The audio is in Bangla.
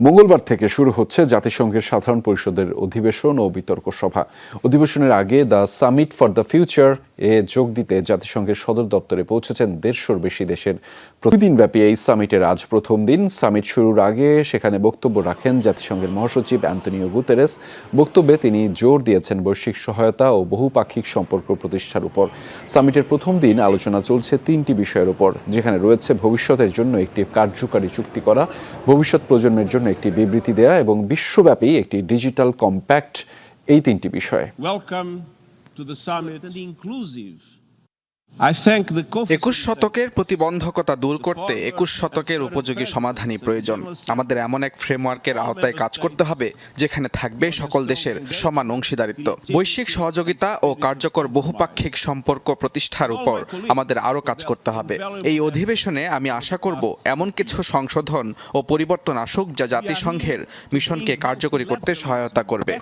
মঙ্গলবার থেকে শুরু হচ্ছে জাতিসংঘের সাধারণ পরিষদের অধিবেশন ও বিতর্ক সভা। অধিবেশনের আগে the summit for the future এ যোগ দিতে জাতিসংঘের সদর দপ্তরে পৌঁছেছেন দেড়শোর বেশি দেশের। প্রতিদিনব্যাপী এই সামিটের আজ প্রথম দিন। সামিট শুরুর আগে সেখানে বক্তব্য রাখেন জাতিসংঘের মহাসচিব অ্যান্টনিও গুতেরেস। বক্তব্যে তিনি জোর দিয়েছেন বৈশ্বিক সহায়তা ও বহুপাক্ষিক সম্পর্ক প্রতিষ্ঠার উপর। সামিটের প্রথম দিন আলোচনা চলছে তিনটি বিষয়ের উপর, যেখানে রয়েছে ভবিষ্যতের জন্য একটি কার্যকারী চুক্তি করা, ভবিষ্যৎ প্রজন্মের জন্য একটি বিবৃতি দেয়া এবং বিশ্বব্যাপী একটি ডিজিটাল কম্প্যাক্ট, এই তিনটি বিষয়। Welcome to the summit. And inclusive. I thank the একুশ শতকের প্রতিবন্ধকতা দূর করতে একুশ শতকের উপযোগী সমাধানই প্রয়োজন। আমাদের এমন এক ফ্রেমওয়ার্কের আওতায় কাজ করতে হবে যেখানে থাকবে সকল দেশের সমান অংশীদারিত্ব। বৈশ্বিক সহযোগিতা ও কার্যকর বহুপাক্ষিক সম্পর্ক প্রতিষ্ঠার উপর আমাদের আরও কাজ করতে হবে। এই অধিবেশনে আমি আশা করব এমন কিছু সংশোধন ও পরিবর্তন আসুক যা জাতিসংঘের মিশনকে কার্যকরী করতে সহায়তা করবে.